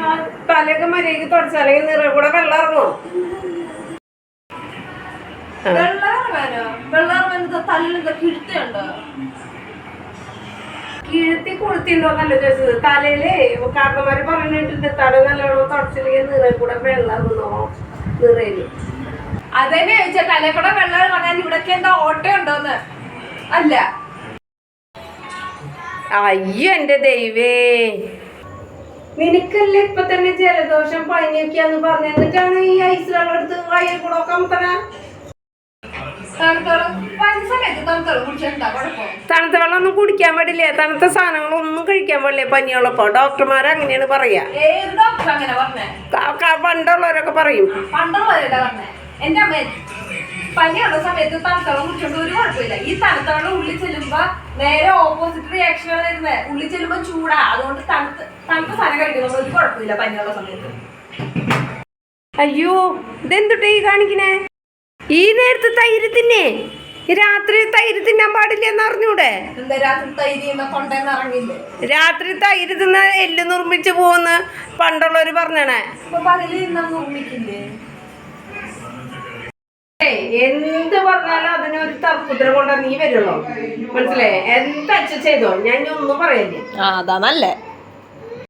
ആ തലയൊക്കെ മര്യാദയ്ക്ക് തുടച്ചാലെങ്കിൽ നിറ കൂടെ വെള്ളം ഇറങ്ങോ. കിഴുത്തുണ്ടോ? കിഴുത്തി കൊളുത്തിണ്ടോന്നല്ല ചോദിച്ചത്. തലയിൽ കാരണമാര് പറഞ്ഞിട്ടുണ്ട് തല നല്ലോണം തുടച്ചില്ലെങ്കിൽ നിറ കൂടെ വെള്ളം നിറയിൽ. അതന്നെ ചോദിച്ചാ തലക്കൂടെ വെള്ളം ഇറങ്ങാൻ ഇവിടൊക്കെ എന്താ ഓട്ടം ഉണ്ടോന്ന് അല്ല. അയ്യോ എന്റെ ദൈവേ. നിനക്കല്ലേ ഇപ്പൊ തന്നെ ജലദോഷം പനിയൊക്കെയാന്ന് പറഞ്ഞു എന്നിട്ടാണ് ഈ ഐസ് അടുത്ത് എടുത്ത് വയ്യ കൂടെ ഒക്കെ അമർത്തണ? സമയത്ത് തണുത്തോളം കുടിച്ചിട്ടുണ്ടാ? കുഴപ്പം തണുത്ത വെള്ളം ഒന്നും കുടിക്കാൻ പാടില്ല? തണുത്ത സാധനങ്ങളൊന്നും കഴിക്കാൻ പാടില്ല? പനിയുള്ളപ്പോ ഡോക്ടർമാർ അങ്ങനെയാണ് പറയാ. പണ്ടുള്ളവരൊക്കെ പറയും. എന്റെ അമ്മ പനിയുള്ള സമയത്ത് തണുത്തോളം കുടിച്ചോണ്ട് ഒരു കുഴപ്പമില്ല. ഈ വെള്ളം ഉള്ളിൽ ചെല്ലുമ്പോ നേരെ ഓപ്പോസിറ്റ് റിയാക്ഷൻ വരുന്നത് ഉള്ളിൽ ചെല്ലുമ്പോ ചൂടാ. അതുകൊണ്ട് തണുത്ത് തണുത്ത സാധനം കഴിക്കുന്നത് ഒരു കുഴപ്പമില്ല പനിയുള്ള സമയത്ത്. അയ്യോ ഇതെന്തുട്ടാ ഈ കാണിക്കണേ? ഈ നേരത്തെ തൈര് തിന്നേ? ഈ രാത്രി തൈര് തിന്നാൻ പാടില്ല എന്ന് അറിഞ്ഞൂടെ എന്താ രാത്രി തൈര് തിന്ന എല്ല് നിർമ്മിച്ച് പോകുന്ന പണ്ടുള്ളവര് പറഞ്ഞണേ. എന്ത് പറഞ്ഞാലും അതിനൊരു തർക്കുത്തരം കൊണ്ടാ നീ വരുള്ളൂ. മനസ്സിലായേ? എന്താ ചെയ്തോ? ഞാൻ ഒന്നും പറയല്ലേ? ആ അതാ നല്ലേ.